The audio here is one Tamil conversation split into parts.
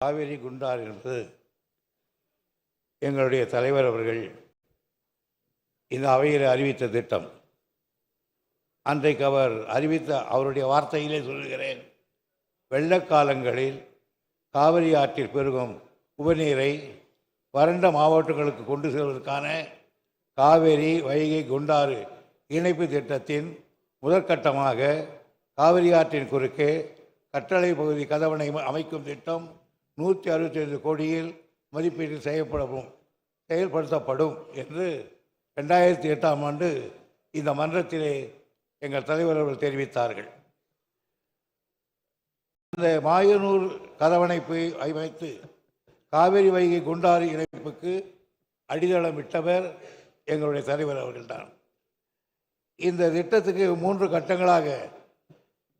காவேரி குண்டார் என்பது எங்களுடைய தலைவர் அவர்கள் இந்த அவையில் அறிவித்த திட்டம். அன்றைக்கு அவர் அறிவித்த அவருடைய வார்த்தையிலே சொல்கிறேன் வெள்ளக்காலங்களில் காவிரி ஆற்றில் பெருகும் உபநீரை வறண்ட மாவட்டங்களுக்கு கொண்டு செல்வதற்கான காவேரி வைகை குண்டாறு இணைப்பு திட்டத்தின் முதற்கட்டமாக காவிரி ஆற்றின் குறுக்கே கட்டளை பகுதி கதவணை அமைக்கும் திட்டம் நூற்றி அறுபத்தைந்து கோடியில் மதிப்பீடு செய்யப்படவும் செயல்படுத்தப்படும் என்று ரெண்டாயிரத்தி எட்டாம் ஆண்டு இந்த மன்றத்திலே எங்கள் தலைவர் அவர்கள் தெரிவித்தார்கள். இந்த மாயனூர் கதவணைப்பை அமைத்து காவிரி வைகை குண்டாறு இணைப்புக்கு அடித்தளமிட்டவர் எங்களுடைய தலைவர் அவர்கள்தான். இந்த திட்டத்துக்கு மூன்று கட்டங்களாக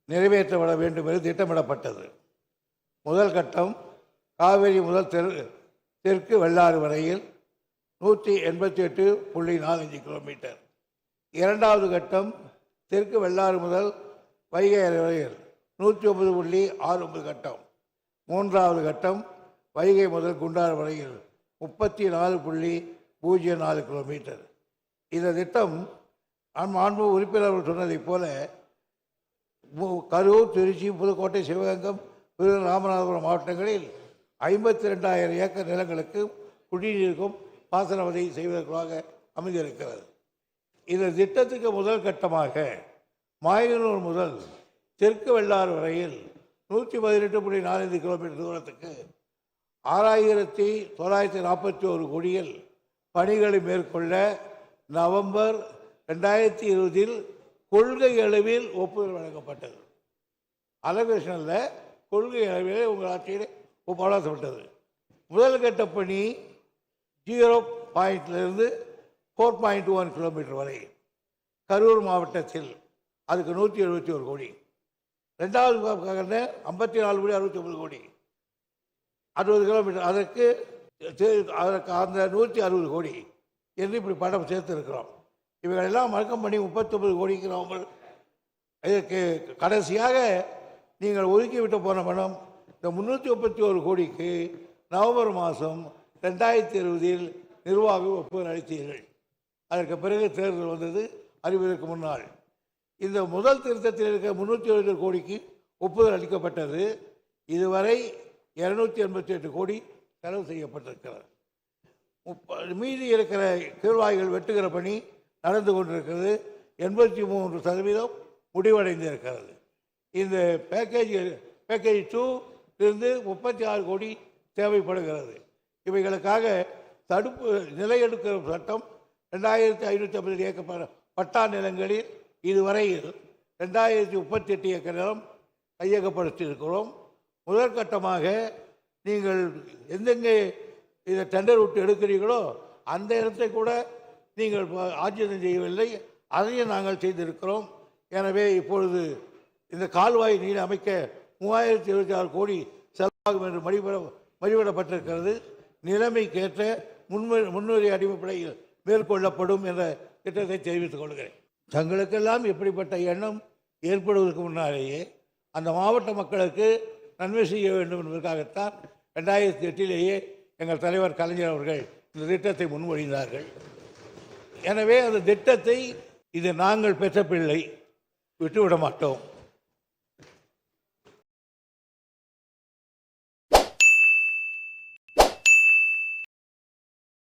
நிறைவேற்றப்பட வேண்டும் என்று திட்டமிடப்பட்டது. முதல் கட்டம் காவேரி முதல் தெரு தெற்கு வெள்ளாறு வரையில் நூற்றி எண்பத்தி எட்டு புள்ளி நாலஞ்சு கிலோமீட்டர். இரண்டாவது கட்டம் தெற்கு வெள்ளாறு முதல் வைகை அணை வரையில் நூற்றி ஒன்பது புள்ளி ஆறு ஒன்பது கட்டம். மூன்றாவது கட்டம் வைகை முதல் குண்டாறு வரையில் முப்பத்தி நாலு புள்ளி பூஜ்ஜியம் நாலு கிலோமீட்டர். இந்த திட்டம் நான் மாண்பு உறுப்பினர்கள் சொன்னதைப் போல கரூர் திருச்சி புதுக்கோட்டை சிவகங்கம் விருதுநகர் ராமநாதபுரம் மாவட்டங்களில் ஐம்பத்தி ரெண்டாயிரம் ஏக்கர் நிலங்களுக்கு குடிநீருக்கும் பாசன வசதி செய்வதற்காக அமைந்திருக்கிறது. இந்த திட்டத்துக்கு முதல் கட்டமாக மாயனூர் முதல் தெற்கு வெள்ளாறு வரையில் நூற்றி பதினெட்டு புள்ளி நாலஞ்சு கிலோமீட்டர் தூரத்துக்கு ஆறாயிரத்தி தொள்ளாயிரத்தி நாற்பத்தி ஒரு கோடியில் பணிகளை மேற்கொள்ள நவம்பர் ரெண்டாயிரத்தி இருபதில் கொள்கை அளவில் ஒப்புதல் வழங்கப்பட்டது. அலகேஷனில் கொள்கை அளவில் உங்கள் ஆட்சியில் ஒப்படைக்கப்பட்டது முதல் கட்ட பணி ஜீரோ பாயிண்ட்லேருந்து ஃபோர் பாயிண்ட் ஒன் கிலோமீட்டர் வரை. கரூர் மாவட்டத்தில் அதுக்கு நூற்றி எழுபத்தி ஒரு கோடி. ரெண்டாவது ஐம்பத்தி நாலு கோடி அறுபத்தி ஒன்பது கோடி. அறுபது கிலோமீட்டர் அதற்கு அதற்கு அந்த நூற்றி அறுபது கோடி என்று இப்படி படம் சேர்த்துருக்கிறோம். இவைகளெல்லாம் மறக்கம் பண்ணி முப்பத்தொம்பது கோடிக்கு நவம்பர் இதற்கு கடைசியாக நீங்கள் ஒதுக்கிவிட்டு போன பணம் இந்த முந்நூற்றி முப்பத்தி ஒரு கோடிக்கு நவம்பர் மாதம் ரெண்டாயிரத்தி இருபதில் நிர்வாக ஒப்புதல் அளித்தீர்கள். அதற்கு பிறகு தேர்தல் வந்தது அறிவதற்கு முன்னால். இந்த முதல் திருத்தத்தில் இருக்க முந்நூற்றி எழுபது கோடிக்கு ஒப்புதல் அளிக்கப்பட்டது. இதுவரை இருநூத்தி எண்பத்தி எட்டு கோடி செலவு செய்யப்பட்டிருக்கிறது. முப்ப மீதி இருக்கிற கீழ்வாய்கள் வெட்டுகிற பணி நடந்து கொண்டிருக்கிறது. எண்பத்தி மூன்று சதவீதம் முடிவடைந்திருக்கிறது. இந்த பேக்கேஜ் பேக்கேஜ் டூ இருந்து முப்பத்தி ஆறு கோடி தேவைப்படுகிறது. இவைகளுக்காக தடுப்பு நிலையெடுக்கிற சட்டம் ரெண்டாயிரத்தி ஐநூற்றி ஐம்பது ஏக்கர் பட்டா நிலங்களில் இதுவரையில் ரெண்டாயிரத்தி முப்பத்தி எட்டு ஏக்கர் நிலம் கையகப்படுத்தியிருக்கிறோம். முதற்கட்டமாக நீங்கள் எந்தெங்கே இதை டெண்டர் விட்டு எடுக்கிறீர்களோ அந்த இடத்தை கூட நீங்கள் ப- ஆட்சியம் செய்யவில்லை. அதையும் நாங்கள் செய்திருக்கிறோம். எனவே இப்பொழுது இந்த கால்வாய் நீர் அமைக்க மூவாயிரத்தி இருபத்தி ஆறு கோடி செலவாகும் என்று மதிப்பிட மதிப்பிடப்பட்டிருக்கிறது நிலைமைக்கேற்ற முன்மு முன்னுரை அடிப்படையில் மேற்கொள்ளப்படும் என்ற திட்டத்தை தெரிவித்துக் கொள்கிறேன். தங்களுக்கெல்லாம் இப்படிப்பட்ட எண்ணம் ஏற்படுவதற்கு முன்னாலேயே அந்த மாவட்ட மக்களுக்கு நன்மை செய்ய வேண்டும் என்பதற்காகத்தான் ரெண்டாயிரத்தி எட்டிலேயே எங்கள் தலைவர் கலைஞர் அவர்கள் இந்த திட்டத்தை முன்மொழிந்தார்கள். எனவே அந்த திட்டத்தை இது நாங்கள் பெற்ற பிள்ளை விட்டுவிட மாட்டோம்